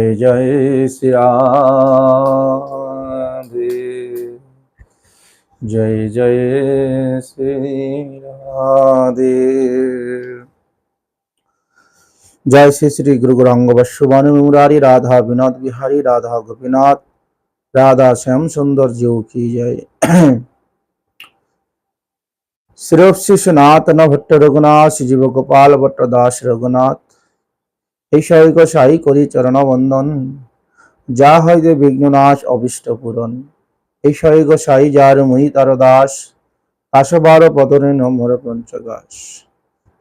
जय श्री जय जय श्री राधे। जय श्री श्री गुरु गौरांग वशुभानु मुरारी, राधा विनोद बिहारी, राधा गोपीनाथ, राधा श्याम सुंदर जीव की जय। सिर्फ़ शिशुनाथ न भट्ट रघुनाथ जीव गोपाल भट्ट दास रघुनाथ এই সৈক সাই করি চরণ বন্দন যা যে বিঘ্ননাশ, অবিষ্ট পূরণ। এই সৈক সাই যার মুই তার দাস আশবার পদরে নম্বর পঞ্চগাস।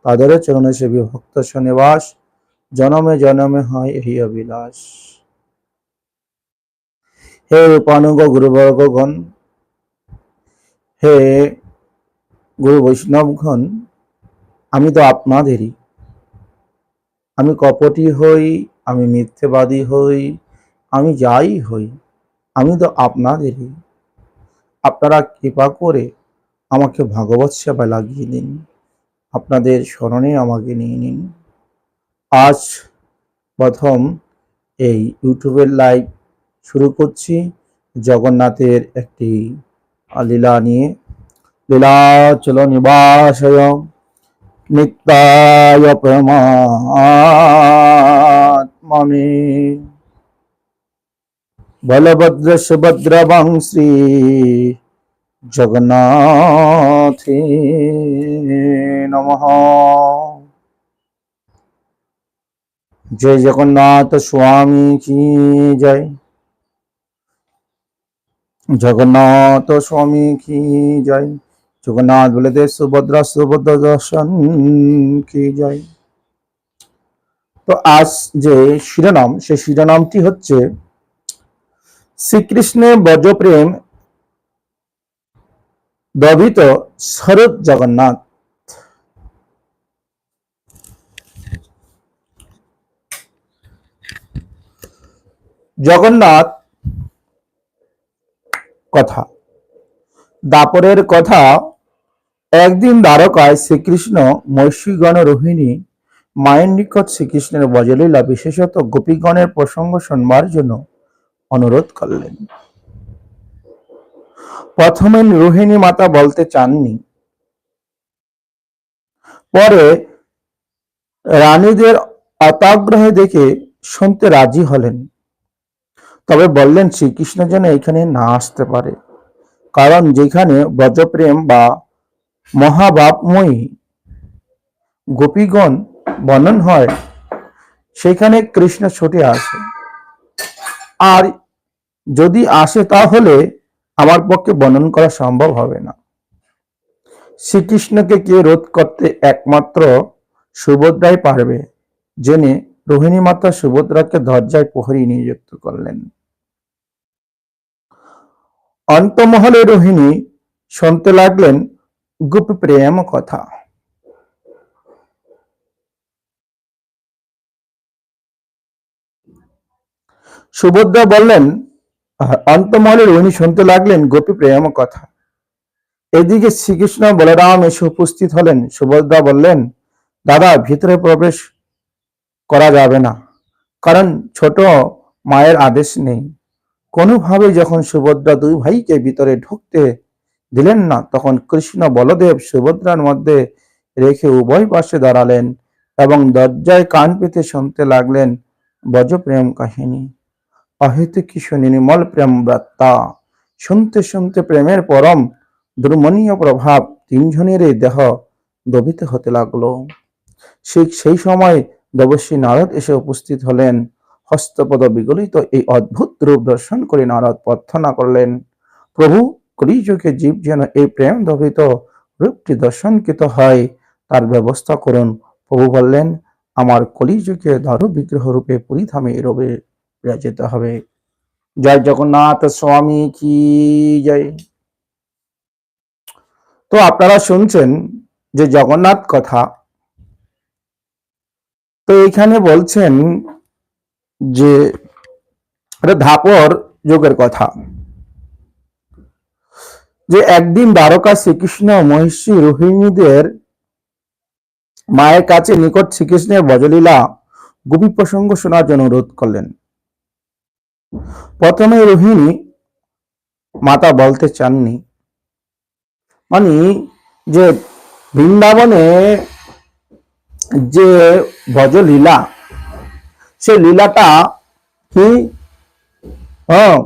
তাদের চরণে সে বিভক্ত সনিবাস জনমে জনমে হয় এই অবিলাস হে রূপানুগ গুরুবর্গগণ, হে গুরু বৈষ্ণবগণ আমি তো আপনাদেরই আমি কপটি হই, আমি মিথ্যেবাদী হই, আমি যাই হই, আমি তো আপনাদেরই। আপনারা কৃপা করে আমাকে ভাগবত সেবায় লাগিয়ে দিন, আপনাদের স্মরণে আমাকে নিয়ে নিন। আজ প্রথম এই ইউটিউবের লাইভ শুরু করছি, জগন্নাথের একটি লীলা নিয়ে। লীলাচল নিবাসয়। নিত্যায় প্রমাত্মনে। বলভদ্র সুভদ্র শ্রী জগন্নাথে নমঃ। জয় জগন্নাথ স্বামী কি জয়? জগন্নাথ স্বামী কি জয়? জগন্নাথ বলতে সুভদ্রা সুভদ্র দর্শন কি জয় তো আজ যে শিরোনাম, সেই শিরোনামটি হচ্ছে শ্রীকৃষ্ণের বজ্রপ্রেম দবিত শরৎ জগন্নাথ। জগন্নাথ কথা, দাপরের কথা একদিন দ্বারকায় শ্রীকৃষ্ণ মৈষীগণ রোহিণী মায়ের নিকট শ্রীকৃষ্ণের বজলীলা বিশেষত গোপীগণের প্রসঙ্গ শুনবার জন্য অনুরোধ করলেন। প্রথমে রোহিণী মাতা বলতে চাননি। পরে রানীদের অতাগ্রহে দেখে শুনতে রাজি হলেন। তবে বললেন, শ্রীকৃষ্ণ যেন এখানে না আসতে পারে। কারণ যেখানে ব্রজপ্রেম বা মহাবাপময়ী গোপীগণ বর্ণন হয়, সেখানে কৃষ্ণ ছুটে আসে। আর যদি আসে তাহলে আমার পক্ষে বর্ণন করা সম্ভব হবে না। শ্রীকৃষ্ণকে কে রোধ করতে একমাত্র সুভদ্রাই পারবে জেনে রোহিণী মাতা সুভদ্রাকে দরজায় প্রহরী নিযুক্ত করলেন। অন্তমহলে রোহিণী শুনতে লাগলেন গুপ প্রেম কথা সুভদ্রা বললেন অন্তমহলে রোহিণী শুনতে লাগলেন গোপী প্রেম কথা এদিকে শ্রীকৃষ্ণ বলরাম এসে উপস্থিত হলেন সুভদ্রা বললেন দাদা ভিতরে প্রবেশ করা যাবে না কারণ ছোট মায়ের আদেশ নেই কোনোভাবে যখন সুভদ্রা দুই ভাইকে ভিতরে ঢুকতে দিলেন না। তখন কৃষ্ণ বলদেব সুভদ্রার মধ্যে রেখে উভয় পাশে দাঁড়ালেন এবং দরজায় কান পেতে শুনতে লাগলেন বজপ্রেম কাহিনী। অহেতু কিশোর নির্মল প্রেম ব্রাত্তা শুনতে শুনতে প্রেমের পরম দুর্মনীয় প্রভাব তিনজনের এই দেহ দবিত হতে লাগল। ঠিক সেই সময় দেবশ্রী নারদ এসে উপস্থিত হলেন। হস্তপদ বিগলিত এই অদ্ভুত রূপ দর্শন করে নারদ প্রার্থনা করলেন, প্রভু কলিযুগে জীব যেন এই প্রেম দবিত রূপটি দর্শনকৃত হয়, তার ব্যবস্থা করুন। প্রভু বললেন, আমার কলিযুগে দারু বিগ্রহ রূপে পুরীধামে রবে বিরাজিত হবে। জয় জগন্নাথ স্বামী কি জয়। তো আপনারা শুনছেন যে জগন্নাথ কথা। তো এখানে বলছেন যে ধাপর যুগের কথা। যে একদিন দ্বারকা শ্রীকৃষ্ণ মহিষী রোহিণীদের মায়ের কাছে নিকট শ্রীকৃষ্ণের বজলীলা গোপী প্রসঙ্গ শোনার জন্য অনুরোধ করলেন। প্রথমে রোহিণী মাতা বলতে চাননি। মানে যে বৃন্দাবনে যে ভজ লীলা সে লীলাটা কি? হ্যাঁ,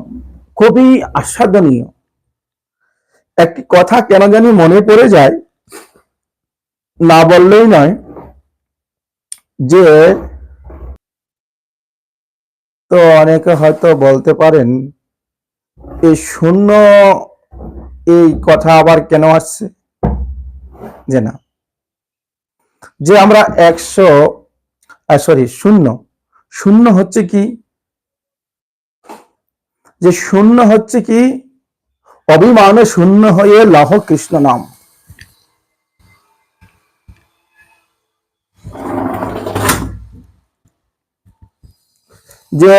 খুবই আস্বাদনীয়। একটি কথা কেন জানি মনে পড়ে যায়, না বললেই নয়, যে তো অনেকে হয়তো বলতে পারেন এই শূন্য এই কথা আবার কেন আসছে? যে না। যে আমরা একশো সরি শূন্য। শূন্য হচ্ছে কি? যে শূন্য হচ্ছে কি? অভিমানে শূন্য হয়ে লহ কৃষ্ণ নাম। যে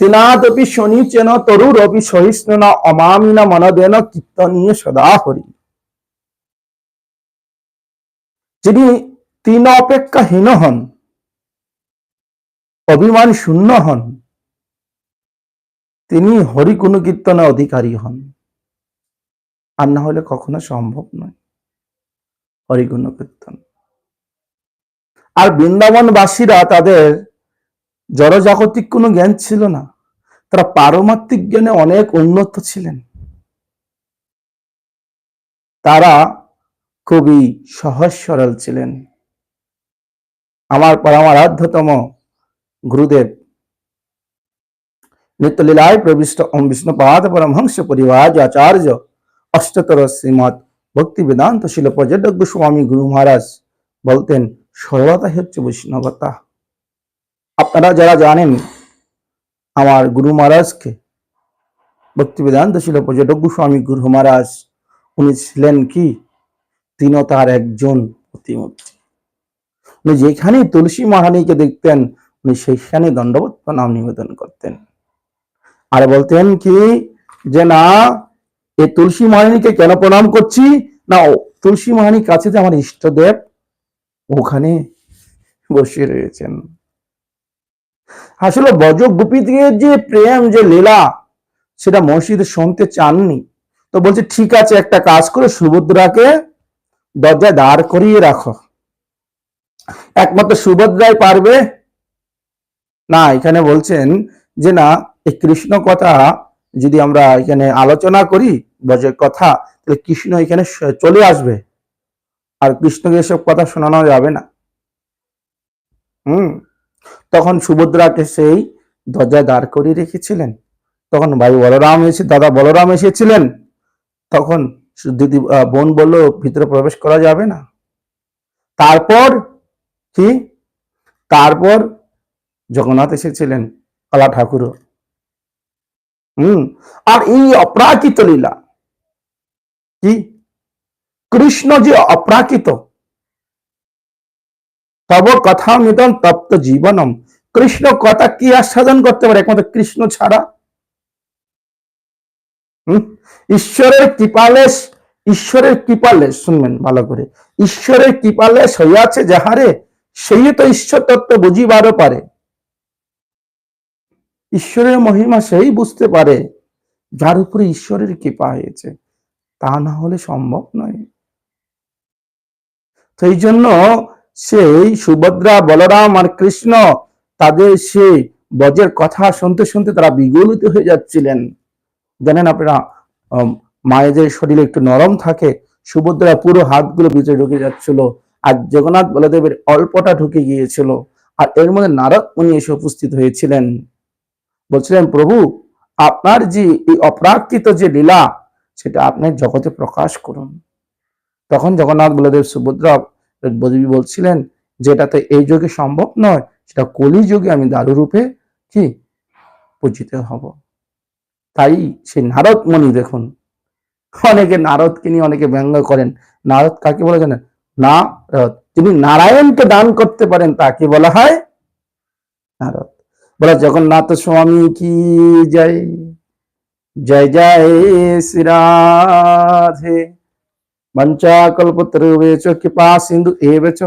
তিনাদপি শনিচেন তরুরপি সহিষ্ণুনা অমামিনা মনদেন কীর্তনীয় সদা হরি যিনি তিন অপেক্ষা হীন হন, অভিমান শূন্য হন তিনি হরি গুণ কীর্তনের অধিকারী হন। আর না হলে কখনো সম্ভব নয় হরিগুণ কীর্তন আর বৃন্দাবনবাসীরা তাদের জড়জাগতিক কোনো জ্ঞান ছিল না। তারা পারমাত্মিক জ্ঞানে অনেক উন্নত ছিলেন। তারা খুবই সহজ সরল ছিলেন। আমার পরমারাধ্যতম গুরুদেব নিত্যলীলায় প্রবিষ্ট ওম বিষ্ণুপাদ পরমহংস পরিবার আচার্য অষ্টতর শ্রীমৎ ভক্তি বেদান্ত শিল পর্যটক গোস্বামী গুরু মহারাজ বলতেন, সরলতা হচ্ছে বৈষ্ণবতা। আপনারা যারা জানেন আমার গুরু মহারাজকে ভক্তি বেদান্ত শিল পর্যটক গোস্বামী গুরু মহারাজ, উনি ছিলেন কি? তিনিও তার একজন প্রতিমূর্তি। উনি যেখানে তুলসী মহারানীকে দেখতেন, উনি সেইখানে দণ্ডবত নাম নিবেদন করতেন। আর বলতেন কি যে, না এই তুলসী মহারানীকে কেন প্রণাম করছি? না তুলসী মহারানীর কাছে যে আমার ইষ্টদেব, ওখানে বসে রয়েছেন। আসলে বজ গোপীদের যে প্রেম, যে লীলা, সেটা মসজিদে শুনতে চাননি। তো বলছে, ঠিক আছে, একটা কাজ করে, সুভদ্রাকে দরজায় দাঁড় করিয়ে রাখো। একমাত্র সুভদ্রাই পারবে? না, এখানে বলছেন যে, না এই কৃষ্ণ কথা যদি আমরা এখানে আলোচনা করি বজের কথা, তাহলে কৃষ্ণ এখানে চলে আসবে। আর কৃষ্ণকে এসব কথা শোনানো যাবে না। হুম? তখন সুভদ্রাকে সেই দরজায় দাঁড় করিয়ে রেখেছিলেন। তখন ভাই বলরাম এসে, দাদা বলরাম এসেছিলেন। তখন দিদি বোন বলল, ভিতরে প্রবেশ করা যাবে না। তারপর কি? তারপর জগন্নাথ এসেছিলেন কলা ঠাকুরও হুম, আর এই অপ্রাকৃত লীলা। কি? কৃষ্ণ যে অপ্রাকৃত। তব কথা মিতন তপ্ত জীবনম। কৃষ্ণ কথা কি আস্বাদন করতে পারে? একমাত্র কৃষ্ণ ছাড়া। হুম, ঈশ্বরের কৃপালেশ ঈশ্বরের কৃপালেশ, শুনবেন ভালো করে। ঈশ্বরের কৃপালেশ হইয়াছে যাহারে, সেই তো ঈশ্বর তত্ত্ব বুঝিবারও পারে। ঈশ্বরের মহিমা সেই বুঝতে পারে, যার উপরে ঈশ্বরের কৃপা হয়েছে। তা না হলে সম্ভব নয়। সেই জন্য সেই সুভদ্রা বলরাম আর কৃষ্ণ তাদের সেই বজের কথা শুনতে শুনতে তারা বিগলিত হয়ে যাচ্ছিলেন। জানেন আপনারা মায়েদের শরীরে একটু নরম থাকে, সুভদ্রা পুরো হাতগুলো ভিতরে ঢুকে যাচ্ছিল আর জগন্নাথ বলদেবের অল্পটা ঢুকে গিয়েছিল। আর এর মধ্যে নারদ উনি এসে উপস্থিত হয়েছিলেন। বলছিলেন, প্রভু, আপনার যে এই অপ্রাকৃত যে লীলা, সেটা আপনি জগতে প্রকাশ করুন। তখন জগন্নাথ বলদেব সুভদ্রা দেবী বলছিলেন, যেটাতে এই যুগে সম্ভব নয়, সেটা কলি যুগে আমি দারু রূপে কি? পূজিত হব। তাই সেই নারদ মণি দেখুন, অনেকে নারদকে নিয়ে অনেকে ব্যঙ্গ করেন। নারদ কাকে বলে জানেন? নারদ। যিনি নারায়ণকে দান করতে পারেন, তাকে বলা হয় নারদ। বলা, জগন্নাথ স্বামী কি জয়? জয় জয় শ্রী রাধে। মঞ্চাকল্পতরুবেচ কৃপা সিন্ধু এবেচ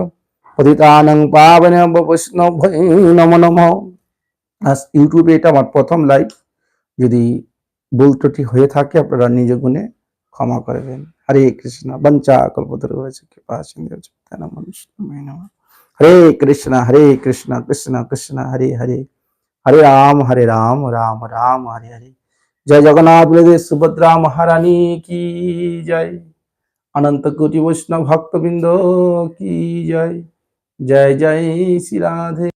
পতিতানং পাবন বৈষ্ণব নমো নমঃ। ইউটিউবে এটা আমার প্রথম লাইভ। যদি ভুল ত্রুটি হয়ে থাকে, আপনারা নিজ গুণে ক্ষমা করবেন হরে কৃষ্ণ। বঞ্চা কল্পতরু হয়েছে কৃপা সিন্ধু হরে কৃষ্ণ হরে কৃষ্ণ কৃষ্ণ কৃষ্ণ, হরে হরে। হরে রাম হরে রাম রাম রাম, হরে হরে। জয় জগন্নাথ সুভদ্রা মহারানী কি জয়? অনন্ত কোটি বৈষ্ণব ভক্তবৃন্দ কি জয়? জয় জয় শ্রী রাধে।